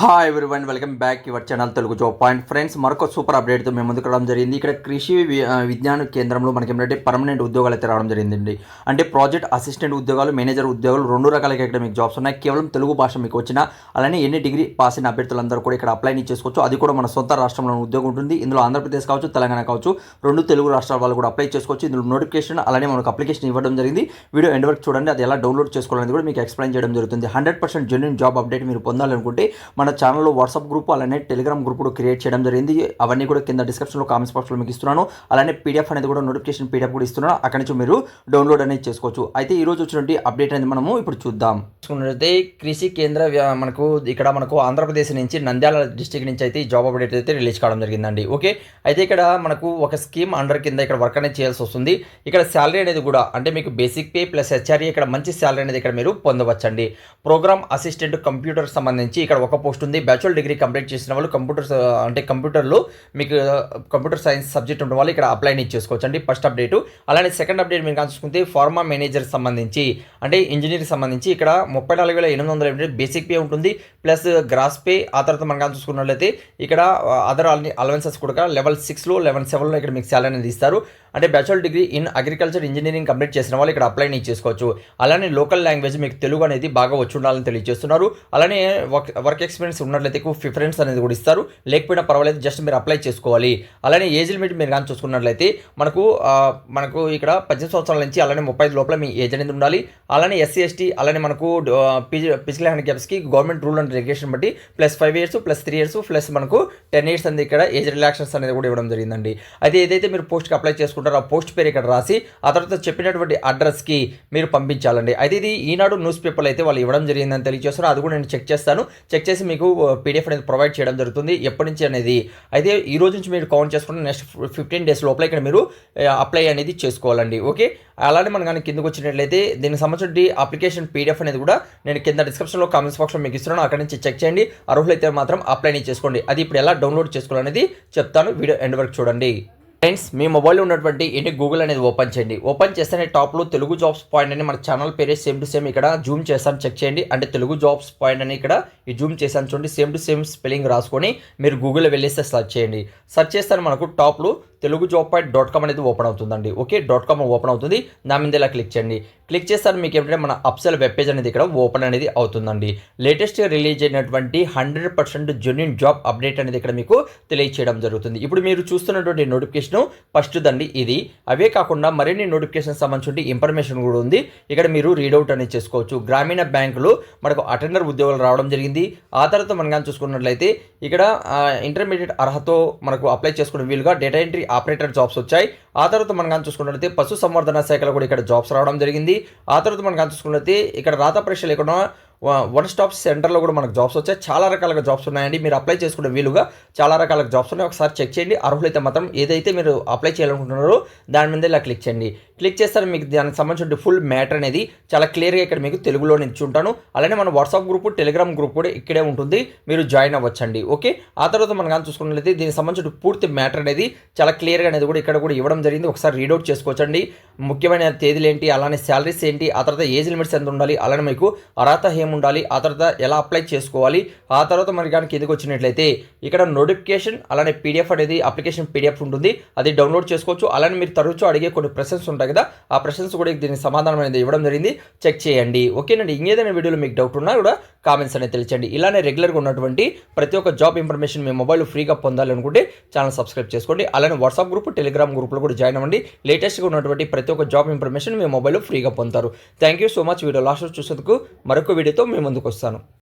Hi one welcome back your channel Telugu job point friends మరొక super అప్డేట్తో మేము ముందుకు రావడం జరిగింది. ఇక్కడ కృషి వి- విజ్ఞాన కేంద్రంలో మనకి ఏంటంటే పర్మనెంట్ ఉద్యోగాలు అయితే రావడం జరిగిందండి. అంటే ప్రాజెక్ట్ అసిస్టెంట్ ఉద్యోగాలు మేనేజర్ ఉద్యోగాలు రెండు రకాలుగా ఇక్కడ మీకు జాబ్స్ ఉన్నాయి. కేవలం తెలుగు భాష మీకు వచ్చిన అలానే ఎన్ని డిగ్రీ పాస్ అయిన అభ్యర్థులందరూ కూడా ఇక్కడ అప్లై చేసుకోవచ్చు. అది కూడా మన సొంత రాష్ట్రంలో ఉద్యోగం ఉంటుంది. ఇందులో ఆంధ్రప్రదేశ్ కావచ్చు తెలంగాణ కావచ్చు రెండు తెలుగు రాష్ట్రాల వాళ్ళు కూడా అప్లై చేసుకోవచ్చు. ఇందులో నోటిఫికేషన్ అలానే మనకు అప్లికేషన్ ఇవ్వడం జరిగింది. వీడియో ఎండ్ వరకు చూడండి. అది ఎలా డౌన్లోడ్ చేసుకోవాలనేది కూడా మీకు ఎక్స్ప్లెయిన్ చేయడం జరుగుతుంది. Hundred percent genuine job update మీరు పొందాలనుకుంటే మన ఛానల్లో వాట్సాప్ గ్రూప్ అలానే టెలిగ్రామ్ గ్రూప్ కూడా క్రియేట్ చేయడం జరిగింది. అవన్నీ కూడా కింద డిస్క్రిప్షన్లో కామెంట్స్ బాక్స్లో మీకు ఇస్తున్నాను. అలానే పీడిఎఫ్ అనేది కూడా నోటిఫికేషన్ పీడిఎఫ్ కూడా ఇస్తున్నాను. అక్కడి నుంచి మీరు డౌన్లోడ్ అనేది చేసుకోవచ్చు. అయితే ఈ రోజు వచ్చినటువంటి అప్డేట్ అనేది మనము ఇప్పుడు చూద్దాం. చూసుకున్నట్లయితే కృషి కేంద్ర మనకు ఇక్కడ మనకు ఆంధ్రప్రదేశ్ నుంచి నంద్యాల డిస్టిక్ నుంచి అయితే ఈ జాబ్ అప్డేట్ అయితే రిలీజ్ కావడం జరిగిందండి. ఓకే? అయితే ఇక్కడ మనకు ఒక స్కీమ్ అండర్ కింద ఇక్కడ వర్క్ అనేది చేయాల్సి వస్తుంది. ఇక్కడ శాలరీ అనేది కూడా అంటే మీకు బేసిక్ పే ప్లస్ హెచ్ఆర్ఏ ఇక్కడ మంచి శాలరీ అనేది ఇక్కడ మీరు పొందవచ్చండి. ప్రోగ్రామ్ అసిస్టెంట్ కంప్యూటర్ సంబంధించి ఇక్కడ ఒక పోస్ట్ ఉంది బ్యాచులర్ డిగ్రీ కంప్లీట్ చేసిన వాళ్ళు కంప్యూటర్ అంటే కంప్యూటర్లో మీకు కంప్యూటర్ సైన్స్ సబ్జెక్ట్ ఉన్న వాళ్ళు ఇక్కడ అప్లై చేసుకోవచ్చు అండి ఫస్ట్ అప్డేట్ అలానే సెకండ్ అప్డేట్ మీరు చూసుకుంటే ఫార్మా మేనేజర్ సంబంధించి అంటే ఇంజనీర్ సంబంధించి ఇక్కడ ముప్పై నాలుగు వేల ఎనిమిది వందల బేసిక్ పే ఉంటుంది. ప్లస్ గ్రాస్ పే ఆ తర్వాత మనం కానీ చూసుకున్నట్లయితే ఇక్కడ అదర్ అలవెన్సెస్ కూడా లెవెల్ సిక్స్లో లెవెల్ సెవెన్లో ఇక్కడ మీకు శాలరీ అనేది ఇస్తారు. అంటే bachelor degree in agriculture engineering complete చేసిన వాళ్ళు ఇక్కడ అప్లై చేసుకోవచ్చు. అలానే లోకల్ లాంగ్వేజ్ మీకు తెలుగు అనేది బాగా వచ్చి ఉండాలని తెలియజేస్తున్నారు. అలానే వర్క్ వర్క్ ఎక్స్పీరియన్స్ ఉన్నట్లయితే ఎక్కువ ప్రిఫరెన్స్ అనేది కూడా ఇస్తారు. లేకపోయినా పర్వాలేదు జస్ట్ మీరు అప్లై చేసుకోవాలి. అలానే ఏజ్ లిమిట్ మీరు కానీ చూసుకున్నట్లయితే మనకు మనకు ఇక్కడ పద్దెనిమిది సంవత్సరాల నుంచి అలానే ముప్పై ఐదు లోపల మీ ఏజ్ అనేది ఉండాలి. అలానే ఎస్సీ ఎస్టీ అలానే మనకు ఫిజికల్ హ్యాండిక్యాప్స్కి గవర్నమెంట్ రూల్ అండ్ రెగ్యులేషన్ బట్టి plus five years plus three years plus మనకు టెన్ ఇయర్స్ అనేది ఇక్కడ ఏజ్ రిలాక్షన్స్ అనేది కూడా ఇవ్వడం జరిగిందండి. అయితే ఏదైతే మీరు పోస్ట్కి అప్లై చేసుకుంటారో ఆ పోస్ట్ పేరు ఇక్కడ రాసి ఆ తర్వాత చెప్పినటువంటి అడ్రస్కి మీరు పంపించాలండి. అయితే ఇది ఈనాడు న్యూస్ పేపర్లు అయితే వాళ్ళు ఇవ్వడం జరిగిందని తెలియజేస్తారు అది కూడా నేను చెక్ చేస్తాను. చెక్ చేసి మీకు పీడిఎఫ్ అనేది ప్రొవైడ్ చేయడం జరుగుతుంది. ఎప్పటి నుంచి అనేది అయితే ఈ రోజు నుంచి మీరు కౌంట్ చేసుకుంటే నెక్స్ట్ ఫిఫ్టీన్ డేస్ లోపల ఇక్కడ మీరు అప్లై అనేది చేసుకోవాలండి. ఓకే అలానే మనం కానీ కిందకు వచ్చినట్లయితే దీనికి సంబంధించిన అప్లికేషన్ పీడిఎఫ్ అనేది కూడా నేను కింద డిస్క్రిప్షన్లో కామెంట్స్ బాక్స్లో మీకు ఇస్తున్నాను. అక్కడ నుంచి చెక్ చేయండి. అర్హులైతే మాత్రం అప్లై చేసుకోండి. అది ఇప్పుడు ఎలా డౌన్లోడ్ చేసుకోవాలనేది చెప్తాను. వీడియో ఎండ్ వరకు చూడండి. ఫ్రెండ్స్ మీ మొబైల్లో ఉన్నటువంటి ఏంటి గూగుల్ అనేది ఓపెన్ చేయండి. ఓపెన్ చేస్తేనే టాప్లో తెలుగు జాబ్స్ పాయింట్ అని మన ఛానల్ పేరే సేమ్ టు సేమ్ ఇక్కడ జూమ్ చేస్తాను చెక్ చేయండి. అంటే తెలుగు జాబ్స్ పాయింట్ అని ఇక్కడ ఈ జూమ్ చేశాను చూడండి సేమ్ టు సేమ్ స్పెల్లింగ్ రాసుకొని మీరు గూగుల్లో వెళ్ళేస్తే సెర్చ్ చేయండి. సెర్చ్ చేస్తే మనకు టాప్లో Telugu job point dot com అనేది ఓపెన్ అవుతుందండి. ఓకే డాట్ కామ్ ఓపెన్ అవుతుంది. దాని మీద ఇలా క్లిక్ చేయండి. క్లిక్ చేస్తారు మీకు ఏంటంటే మన అప్సెల్ వెబ్ పేజ్ అనేది ఇక్కడ ఓపెన్ అనేది అవుతుందండి. లేటెస్ట్గా రిలీజ్ అయినటువంటి hundred percent genuine job update అనేది ఇక్కడ మీకు తెలియచేయడం జరుగుతుంది. ఇప్పుడు మీరు చూస్తున్నటువంటి నోటిఫికేషన్ ఫస్ట్ దండి ఇది. అవే కాకుండా మరిన్ని నోటిఫికేషన్ సంబంధించి ఇన్ఫర్మేషన్ కూడా ఉంది. ఇక్కడ మీరు రీడౌట్ అనేది చేసుకోవచ్చు. గ్రామీణ బ్యాంకులు మనకు అటెండర్ ఉద్యోగాలు రావడం జరిగింది. ఆ తర్వాత మనం కానీ చూసుకున్నట్లయితే ఇక్కడ ఇంటర్మీడియట్ అర్హత మనకు అప్లై చేసుకునే వీలుగా డేటా ఎంట్రీ ఆపరేటర్ జాబ్స్ వచ్చాయి. ఆ తర్వాత మనం కానీ చూసుకున్నట్లయితే పశు సంవర్ధన శాఖలో కూడా ఇక్కడ జాబ్స్ రావడం జరిగింది. ఆ తర్వాత మనం కానీ చూసుకున్నట్లయితే ఇక్కడ రాత పరీక్షలు ఇక్కడ వన్ స్టాప్ సెంటర్లో కూడా మనకు జాబ్స్ వచ్చాయి. చాలా రకాలుగా జాబ్స్ ఉన్నాయండి. మీరు అప్లై చేసుకునే వీలుగా చాలా రకాల జాబ్స్ ఉన్నాయి. ఒకసారి చెక్ చేయండి. అర్హులైతే మాత్రం ఏదైతే మీరు అప్లై చేయాలనుకుంటున్నారో దాని మీద ఇలా క్లిక్ చేయండి. క్లిక్ చేస్తే మీకు దానికి సంబంధించిన ఫుల్ మ్యాటర్ అనేది చాలా క్లియర్గా ఇక్కడ మీకు తెలుగులో నిల్చుంటాను ఉంటాను అలానే మన వాట్సాప్ గ్రూప్ టెలిగ్రామ్ గ్రూప్ కూడా ఇక్కడే ఉంటుంది. మీరు జాయిన్ అవ్వచ్చండి ఓకే? ఆ తర్వాత మనం కానీ చూసుకున్నట్లయితే దీనికి సంబంధించిన పూర్తి మ్యాటర్ అనేది చాలా క్లియర్గా అనేది కూడా ఇక్కడ కూడా ఇవ్వడం జరిగింది. ఒకసారి రీడౌట్ చేసుకోవచ్చండి. ముఖ్యమైన తేదీలు ఏంటి అలానే శాలరీస్ ఏంటి ఆ తర్వాత ఏజ్ లిమిట్స్ ఎంత ఉండాలి అలానే మీకు అర్హత ఏం ఉండాలి ఆ తర్వాత ఎలా అప్లై చేసుకోవాలి ఆ తర్వాత మనకి కానీ ఎందుకు వచ్చినట్లయితే ఇక్కడ నోటిఫికేషన్ అలానే పీడిఎఫ్ అనేది అప్లికేషన్ పీడిఎఫ్ ఉంటుంది. అది డౌన్లోడ్ చేసుకోవచ్చు. అలానే మీరు తరచూ అడిగే కొన్ని ప్రశ్నలు ఉంటాయి కదా? ఆ ప్రశ్నలు కూడా దీనికి సమాధానం అనేది ఇవ్వడం జరిగింది. చెక్ చేయండి. ఓకేనండి? ఇంకేదైనా వీడియోలో మీకు డౌట్ ఉన్నా కూడా కామెంట్స్ అనేది తెలియచండి ఇలానే రెగ్యులర్గా ఉన్నటువంటి ప్రతి ఒక్క జాబ్ ఇన్ఫర్మేషన్ మీ మొబైల్ ఫ్రీగా పొందాలనుకుంటే ఛానల్ సబ్స్క్రైబ్ చేసుకోండి. అలానే వాట్సాప్ గ్రూప్ టెలిగ్రామ్ గ్రూప్లో కూడా జాయిన్ అవ్వండి. లేటెస్ట్గా ఉన్నటువంటి ప్రతి ఒక్క జాబ్ ఇన్ఫర్మేషన్ మీ మొబైల్లో ఫ్రీగా పొందుతారు. Thank you so much video last చూసేందుకు మరొక వీడియోతో మేము ముందుకు వస్తాను.